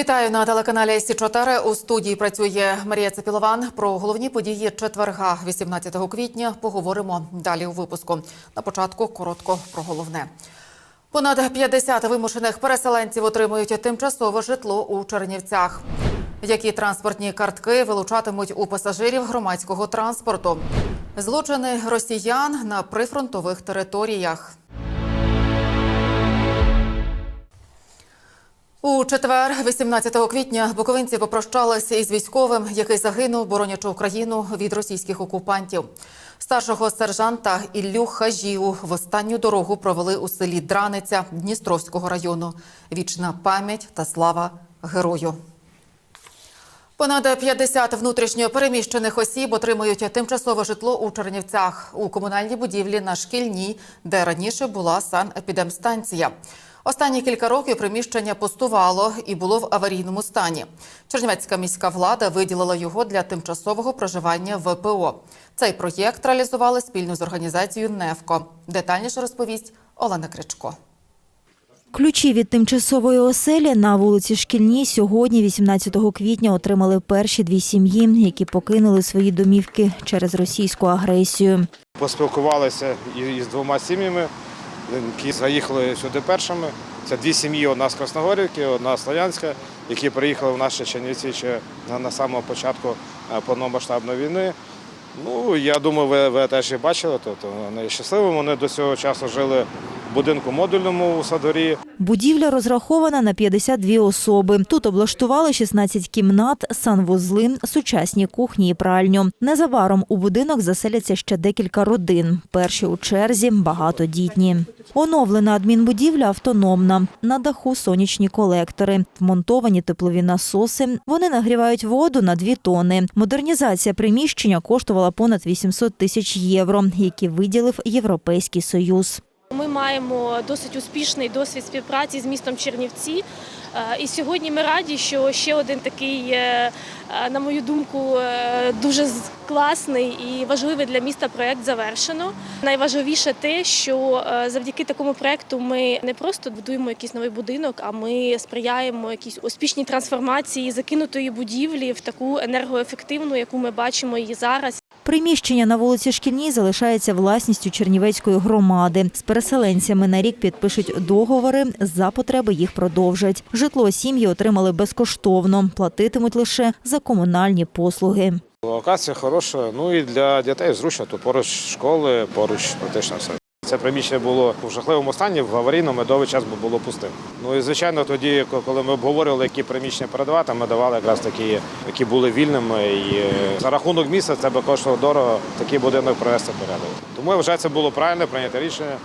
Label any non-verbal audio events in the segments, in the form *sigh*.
Вітаю на телеканалі Сі 4 У студії працює Марія Цепілован. Про головні події четверга, 18 квітня. Поговоримо далі у випуску. На початку коротко про головне. Понад 50 вимушених переселенців отримують тимчасове житло у Чернівцях. Які транспортні картки вилучатимуть у пасажирів громадського транспорту? Злочини росіян на прифронтових територіях. У четвер, 18 квітня, буковинці попрощалися із військовим, який загинув, боронячи Україну від російських окупантів. Старшого сержанта Іллю Хажіву в останню дорогу провели у селі Драниця Дністровського району. Вічна пам'ять та слава герою. Понад 50 внутрішньо переміщених осіб отримують тимчасове житло у Чернівцях у комунальній будівлі на шкільній, де раніше була санепідемстанція. Останні кілька років приміщення пустувало і було в аварійному стані. Чернівецька міська влада виділила його для тимчасового проживання ВПО. Цей проєкт реалізували спільно з організацією «Невко». Детальніше розповість Олена Кричко. Ключі від тимчасової оселі на вулиці Шкільній сьогодні, 18 квітня, отримали перші дві сім'ї, які покинули свої домівки через російську агресію. Поспілкувалися із двома сім'ями, які заїхали сюди першими. Це дві сім'ї, одна з Красногорівки, одна з Слов'янська, які приїхали в наші Чернівці ще на, самого початку е, повномасштабної війни. Ну, я думаю, ви, ви теж їх бачили, тобто вони щасливі. Вони до цього часу жили в будинку модульному у Садорі. Будівля розрахована на 52 особи. Тут облаштували 16 кімнат, санвузли, сучасні кухні і пральню. Незабаром у будинок заселяться ще декілька родин. Перші у черзі багатодітні. Оновлена адмінбудівля автономна. На даху сонячні колектори, вмонтовані теплові насоси. Вони нагрівають воду на 2 тони. Модернізація приміщення коштувала понад 800 тисяч євро, які виділив Європейський Союз. Ми маємо досить успішний досвід співпраці з містом Чернівці. Е, І сьогодні ми раді, що ще один такий, е, е, на мою думку, дуже класний і важливий для міста проект завершено. Найважливіше те, що завдяки такому проекту ми не просто будуємо якийсь новий будинок, а ми сприяємо якійсь успішній трансформації закинутої будівлі в таку енергоефективну, яку ми бачимо її зараз. Приміщення на вулиці Шкільній залишається власністю Чернівецької громади. З переселенцями на рік підпишуть договори, за потреби їх продовжать. Житло сім'ї отримали безкоштовно, платитимуть лише за комунальні послуги. Локація хороша, ну і для дітей зручно, то поруч школи, поруч практично все. Це приміщення було в жахливому стані, в аварійному довгий час було пустим. Ну і звичайно, тоді, коли ми обговорювали, які приміщення передавати, ми давали якраз такі, які були вільними. І е, за рахунок міста це би коштувало дорого такий будинок привести порядок. Тому я вважаю, це було правильне прийняти рішення.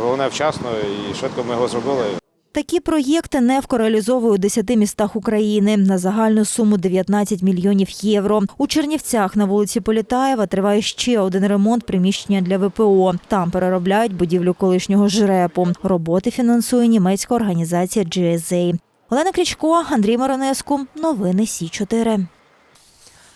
Головне вчасно і швидко ми його зробили. Такі проєкти Невко реалізовує у 10 містах України на загальну суму 19 мільйонів євро. У Чернівцях на вулиці Політаєва триває ще один ремонт приміщення для ВПО. Там переробляють будівлю колишнього жрепу. Роботи фінансує німецька організація GSA. Олена Крічко, Андрій Маронеску. Новини Сі 4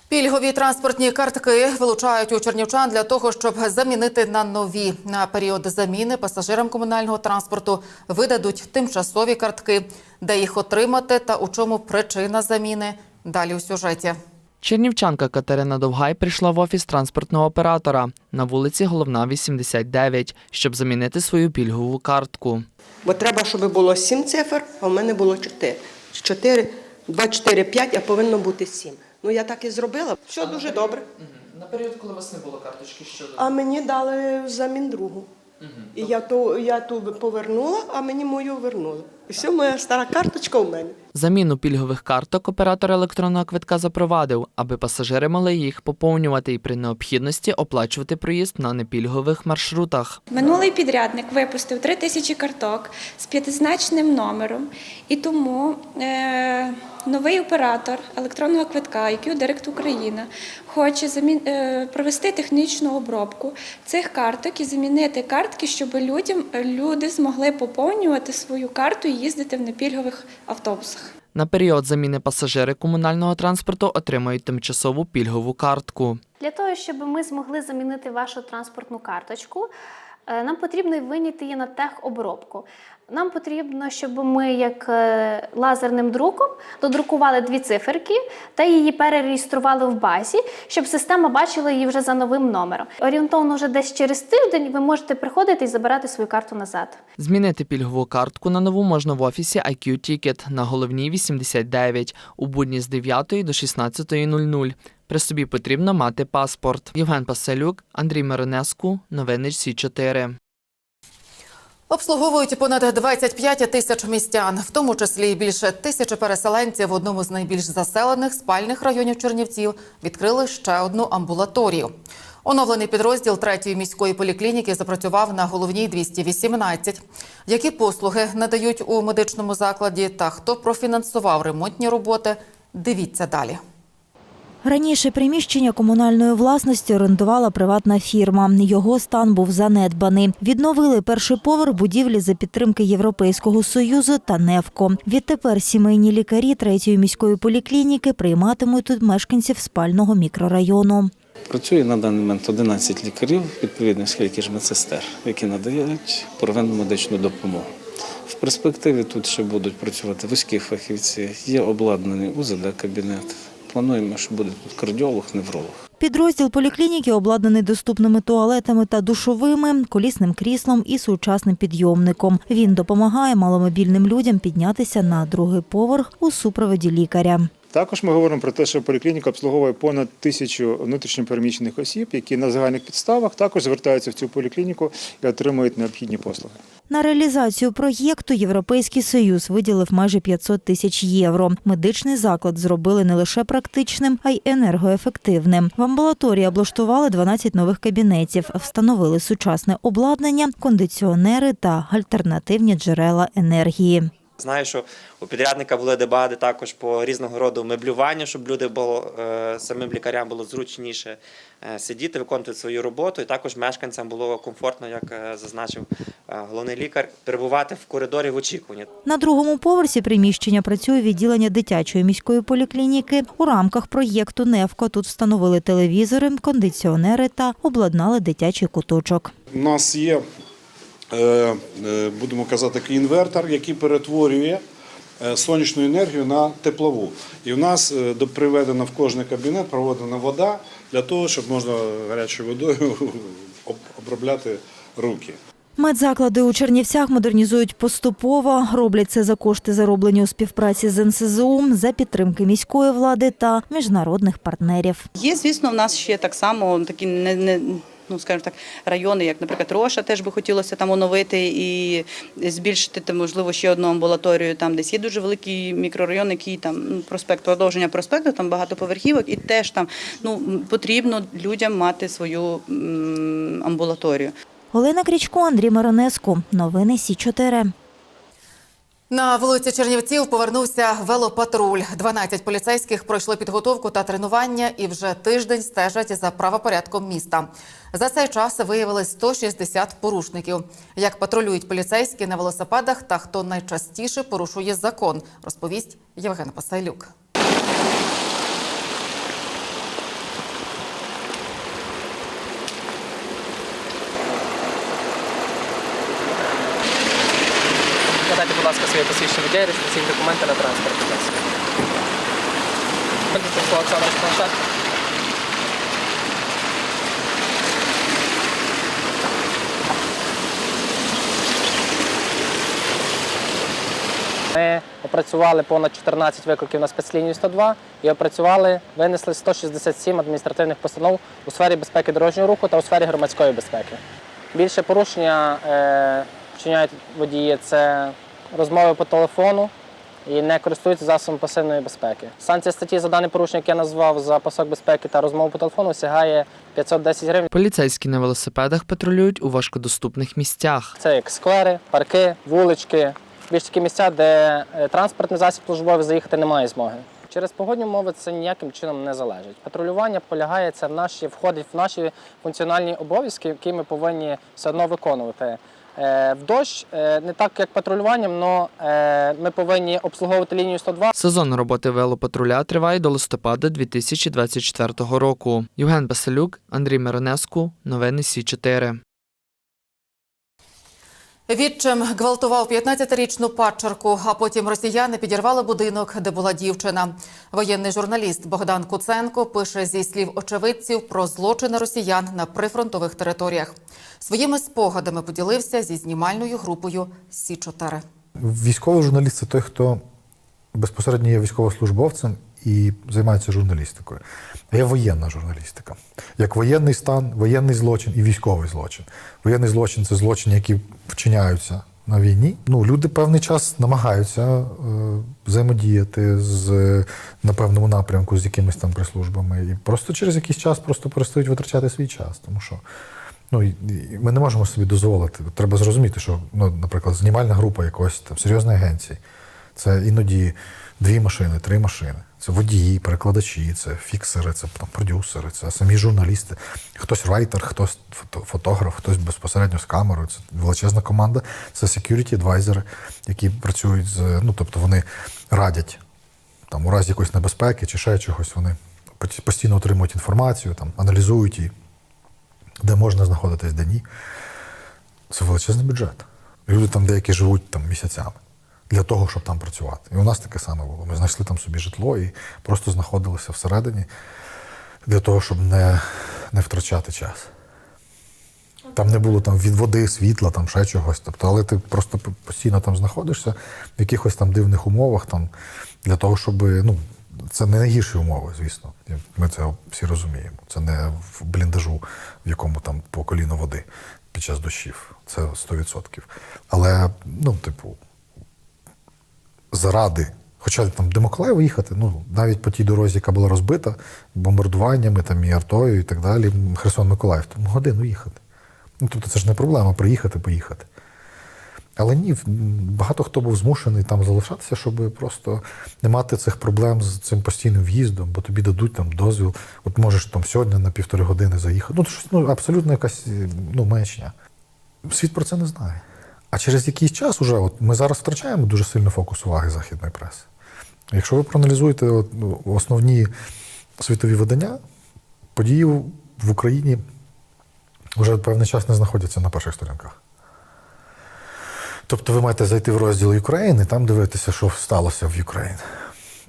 Пільгові транспортні картки вилучають у чернівчан для того, щоб замінити на нові. На період заміни пасажирам комунального транспорту видадуть тимчасові картки, де їх отримати та у чому причина заміни. Далі у сюжеті. Чернівчанка Катерина Довгай прийшла в офіс транспортного оператора на вулиці Головна, 89, щоб замінити свою пільгову картку. Бо треба, щоб було 7 цифр, а в мене було 4. 4, 2, 4, 5, а повинно бути 7. Ну я так і зробила. Все дуже добре. На період, коли у вас не було карточки, що А мені дали взамін другу. І я ту, я ту повернула, а мені мою вернули. І все, моя стара карточка у мене. заміну пільгових карток оператор електронного квитка запровадив, аби пасажири могли їх поповнювати і при необхідності оплачувати проїзд на непільгових маршрутах. Минулий підрядник випустив три тисячі карток з п'ятизначним номером, і тому е, новий оператор електронного квитка, IQ Direct Україна, хоче замін, е, провести технічну обробку цих карток і замінити картки, щоб людям люди змогли поповнювати свою карту і їздити в непільгових автобусах. На період заміни пасажири комунального транспорту отримають тимчасову пільгову картку. Для того, щоб ми змогли замінити вашу транспортну карточку, е, нам потрібно виняти її на техобробку. Нам потрібно, щоб ми, як е, лазерним друком, додрукували дві циферки та її перереєстрували в базі, щоб система бачила її вже за новим номером. Орієнтовно вже десь через тиждень ви можете приходити і забирати свою карту назад. Змінити пільгову картку на нову можна в офісі IQ Ticket на головній 89 у будні з 9 до 16.00. При собі потрібно мати паспорт. Євген Паселюк, Андрій Миронеску, новини Сі 4 Обслуговують понад 25 тисяч містян, в тому числі більше тисячі переселенців в одному з найбільш заселених спальних районів Чернівців відкрили ще одну амбулаторію. Оновлений підрозділ третьої міської поліклініки запрацював на головній 218. Які послуги надають у медичному закладі та хто профінансував ремонтні роботи? Дивіться далі. Раніше приміщення комунальної власності орендувала приватна фірма. Його стан був занедбаний. Відновили перший поверх будівлі за підтримки Європейського союзу та НЕВКО. Відтепер сімейні лікарі третьої міської поліклініки прийматимуть тут мешканців спального мікрорайону. Працює на даний момент 11 лікарів, відповідно скільки ж медсестер, які надають первинну медичну допомогу. В перспективі тут ще будуть працювати вузькі фахівці, є обладнаний УЗД-кабінет. Плануємо, що буде тут кардіолог, невролог. Підрозділ поліклініки обладнаний доступними туалетами та душовими, колісним кріслом і сучасним підйомником. Він допомагає маломобільним людям піднятися на другий поверх у супроводі лікаря. Також ми говоримо про те, що поліклініка обслуговує понад тисячу внутрішньопереміщених осіб, які на загальних підставах також звертаються в цю поліклініку і отримують необхідні послуги. На реалізацію проєкту Європейський Союз виділив майже 500 тисяч євро. Медичний заклад зробили не лише практичним, а й енергоефективним. В амбулаторії облаштували 12 нових кабінетів, встановили сучасне обладнання, кондиціонери та альтернативні джерела енергії. Знаю, що у підрядника були дебати також по різного роду меблюванню, щоб люди було е, самим лікарям було зручніше е, сидіти, виконувати свою роботу, і також мешканцям було комфортно, як е, зазначив головний лікар, перебувати в коридорі в очікуванні. На другому поверсі приміщення працює відділення дитячої міської поліклініки. У рамках проєкту «Невко» тут встановили телевізори, кондиціонери та обладнали дитячий куточок. У нас є, будемо казати, інвертор, який перетворює е, сонячну енергію на теплову. І в нас е, до- приведена в кожний кабінет проведена вода для того, щоб можна гарячою водою *laughs* обробляти руки. Медзаклади у Чернівцях модернізують поступово. Роблять це за кошти, зароблені у співпраці з НСЗУ, за підтримки міської влади та міжнародних партнерів. Є, звісно, в нас ще так само такі не, не ну скажімо так, райони, як, наприклад, Роша, теж би хотілося там оновити і збільшити можливо ще одну амбулаторію. Там десь є дуже великий мікрорайон, який там ну, проспект, продовження проспекту, там багато поверхівок, і теж там ну потрібно людям мати свою амбулаторію. Олена Крічко, Андрій Маронеску, Новини Сі 4 На вулиці Чернівців повернувся велопатруль. 12 поліцейських пройшли підготовку та тренування і вже тиждень стежать за правопорядком міста. За цей час виявили 160 порушників. Як патрулюють поліцейські на велосипедах та хто найчастіше порушує закон, розповість Євген Пасайлюк. Надайте, будь ласка, своє посвідчення водія, реєстраційні документи на транспорт. будь ласка. Олександр Планшет. Ми опрацювали понад 14 викликів на спецлінію 102 і опрацювали, винесли 167 адміністративних постанов у сфері безпеки дорожнього руху та у сфері громадської безпеки. Більше порушення е, вчиняють водії це розмови по телефону і не користуються засобом пасивної безпеки. Санкція статті за дане порушення, яке я назвав за пасок безпеки та розмову по телефону, сягає 510 гривень. Поліцейські на велосипедах патрулюють у важкодоступних місцях. Це як сквери, парки, вулички, більш такі місця, де е, транспортний засіб службовий заїхати немає змоги. Через погодні умови це ніяким чином не залежить. Патрулювання полягає це в наші входить в наші функціональні обов'язки, які ми повинні все одно виконувати. Е, В дощ е, не так як патрулюванням, але ми повинні обслуговувати лінію 102. Сезон роботи велопатруля триває до листопада 2024 року. Євген Басилюк, Андрій Миронеску, новини Сі 4 Відчим гвалтував 15-річну падчерку, а потім росіяни підірвали будинок, де була дівчина. Воєнний журналіст Богдан Куценко пише зі слів очевидців про злочини росіян на прифронтових територіях. Своїми спогадами поділився зі знімальною групою Сі 4 Військовий журналіст це той, хто безпосередньо є військовослужбовцем і займається журналістикою. А є воєнна журналістика. Як воєнний стан, воєнний злочин і військовий злочин. Воєнний злочин це злочини, які вчиняються на війні. Ну, люди певний час намагаються е, взаємодіяти з на певному напрямку з якимись там прислужбами. І просто через якийсь час просто перестають витрачати свій час. Тому що ну, ми не можемо собі дозволити. Треба зрозуміти, що, ну, наприклад, знімальна група якоїсь там серйозної агенції. Це іноді дві машини, три машини. Це водії, перекладачі, це фіксери, це там, продюсери, це самі журналісти. Хтось райтер, хтось фото- фотограф, хтось безпосередньо з камерою. Це величезна команда. Це security адвайзери, які працюють з. Ну, тобто вони радять там, у разі якоїсь небезпеки чи ще чогось. Вони постійно отримують інформацію, там, аналізують її, де можна знаходитись, де ні. Це величезний бюджет. Люди там деякі живуть там місяцями для того, щоб там працювати. І у нас таке саме було. Ми знайшли там собі житло і просто знаходилися всередині для того, щоб не, не втрачати час. Там не було там від води, світла, там ще чогось. Тобто, але ти просто постійно там знаходишся в якихось там дивних умовах, там, для того, щоб. Ну, це не найгірші умови, звісно. Ми це всі розуміємо. Це не в бліндажу, в якому там по коліно води під час дощів. Це 100%. Але, ну, типу, заради. Хоча там до Миколаєва їхати, ну навіть по тій дорозі, яка була розбита, бомбардуваннями там і артою і так далі, Херсон Миколаїв, там годину їхати. Ну, тобто це ж не проблема приїхати, поїхати. Але ні, багато хто був змушений там залишатися, щоб просто не мати цих проблем з цим постійним в'їздом, бо тобі дадуть там дозвіл. От можеш там сьогодні на півтори години заїхати. Ну, щось ну, абсолютно якась ну, маячня. Світ про це не знає. А через якийсь час уже, от ми зараз втрачаємо дуже сильно фокус уваги західної преси. Якщо ви проаналізуєте от, ну, основні світові видання, події в Україні вже певний час не знаходяться на перших сторінках. Тобто ви маєте зайти в розділ України, там дивитися, що сталося в Україні.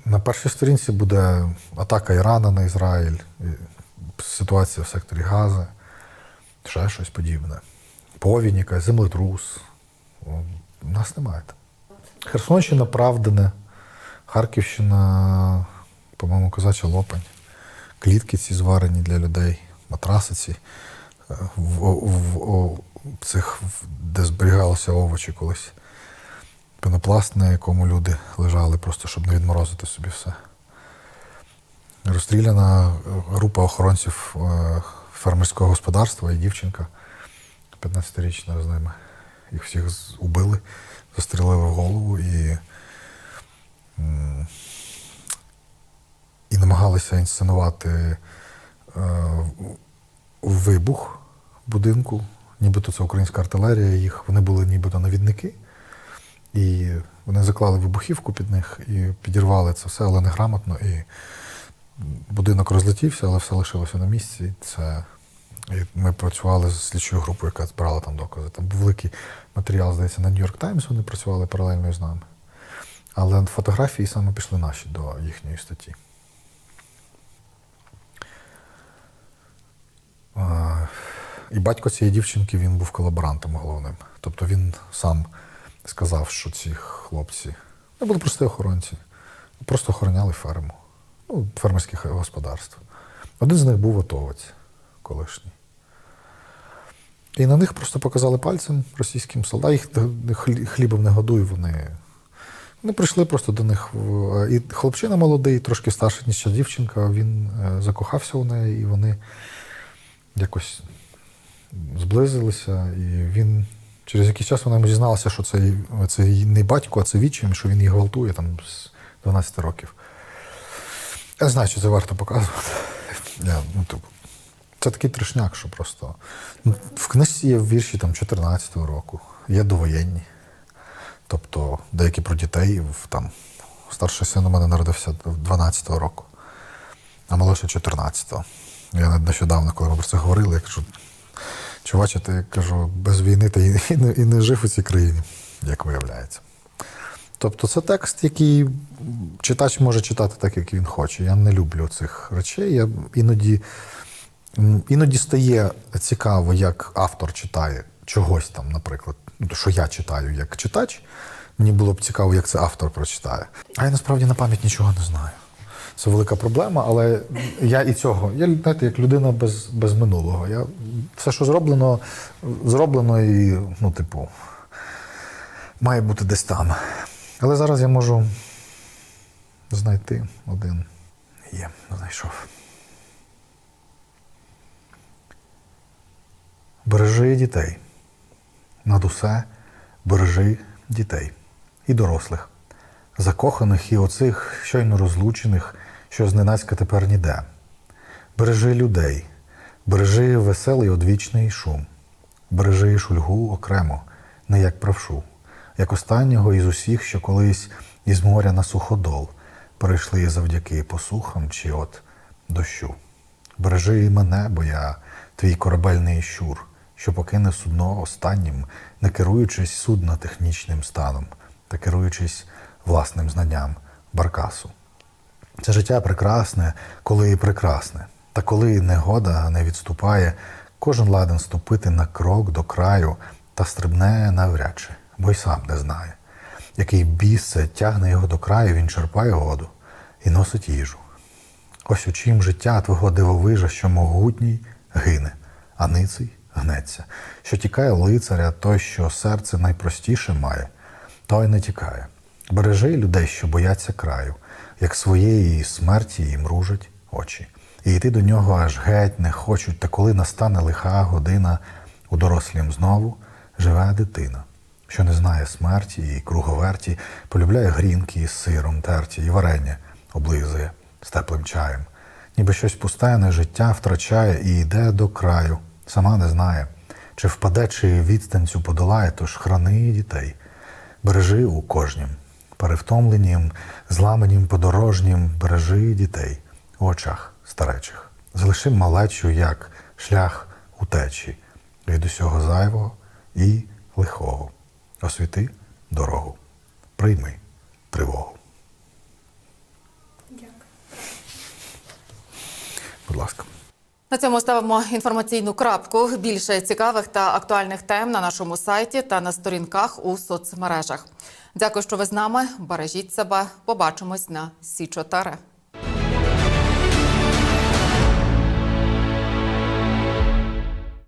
На першій сторінці буде атака Ірана на Ізраїль, ситуація в секторі Гази, ще щось подібне. Повінь, якась, землетрус. О, Нас немає. Херсонщина Правдине, Харківщина, по-моєму, Козача Лопань, клітки ці зварені для людей, матраси ці, е, в, в, в, цих, де зберігалися овочі колись. Пенопласт, на якому люди лежали, просто щоб не відморозити собі все. Розстріляна е, група охоронців е, фермерського господарства і дівчинка 15-річна з ними. Їх всіх убили, застрелили в голову і, і намагалися інсценувати е, вибух будинку. Нібито це українська артилерія, їх вони були нібито навідники. І вони заклали вибухівку під них і підірвали це все, але неграмотно. І будинок розлетівся, але все лишилося на місці. Це і ми працювали з слідчою групою, яка збирала там докази. Там був великий матеріал, здається, на Нью-Йорк Таймс вони працювали паралельно з нами. Але фотографії саме пішли наші до їхньої статті. І батько цієї дівчинки він був колаборантом головним. Тобто він сам сказав, що ці хлопці не були прості охоронці, просто охороняли ферму, ну, фермерське господарство. Один з них був готовець колишній. І на них просто показали пальцем російським солдатам. Їх хлібом не годують, вони. Вони прийшли просто до них. І хлопчина молодий, трошки старший, ніж дівчинка, він е, закохався у неї, і вони якось зблизилися. І він через якийсь час вона йому зізналася, що це, це не батько, а це відчим, що він її гвалтує там з 12 років. Я знаю, чи це варто показувати. Я, ну, типу, це такий трешняк, що просто. Ну, в книжці є вірші там 14-го року, є довоєнні. Тобто деякі про дітей. Там, старший син у мене народився 12-го року, а молодший 14-го. Я нещодавно, коли ми про це говорили, я кажу, Чуваче, ти, кажу, без війни ти і, не, і не жив у цій країні, як виявляється. Тобто це текст, який читач може читати так, як він хоче. Я не люблю цих речей. Я іноді, іноді стає цікаво, як автор читає чогось там, наприклад, ну, що я читаю як читач. Мені було б цікаво, як це автор прочитає. А я насправді на пам'ять нічого не знаю. Це велика проблема, але я і цього. Я знаєте, як людина без, без минулого. Я, все, що зроблено, зроблено і, ну, типу, має бути десь там. Але зараз я можу знайти один. Є, знайшов. Бережи дітей. Над усе бережи дітей і дорослих, закоханих і оцих щойно розлучених, що зненацька тепер ніде. Бережи людей, бережи веселий одвічний шум, бережи шульгу окремо, не як правшу, як останнього із усіх, що колись із моря на суходол перейшли завдяки посухам чи от дощу. Бережи мене, бо я твій корабельний щур, що покине судно останнім, не керуючись судна технічним станом, та керуючись власним знанням баркасу. Це життя прекрасне, коли і прекрасне. Та коли негода не відступає, кожен ладен ступити на крок до краю та стрибне навряд чи, бо й сам не знає. Який біс тягне його до краю, він черпає воду і носить їжу. Ось у чим життя твого дивовижа, що могутній гине, а ниций гнеться, що тікає лицаря, той, що серце найпростіше має, той не тікає. Бережи людей, що бояться краю, як своєї смерті їм мружать очі. І йти до нього аж геть не хочуть, та коли настане лиха година, у дорослім знову живе дитина, що не знає смерті і круговерті, полюбляє грінки із сиром терті і варення облизує з теплим чаєм, ніби щось пустене життя втрачає і йде до краю, сама не знає, чи впаде, чи відстань цю подолає, тож храни дітей, бережи у кожнім, перевтомленім, зламанім подорожнім, бережи дітей у очах старечих, залиши малечу, як шлях утечі від усього зайвого і лихого. Освіти дорогу, прийми тривогу. Будь ласка. На цьому ставимо інформаційну крапку. Більше цікавих та актуальних тем на нашому сайті та на сторінках у соцмережах. Дякую, що ви з нами. Бережіть себе. Побачимось на Сі 4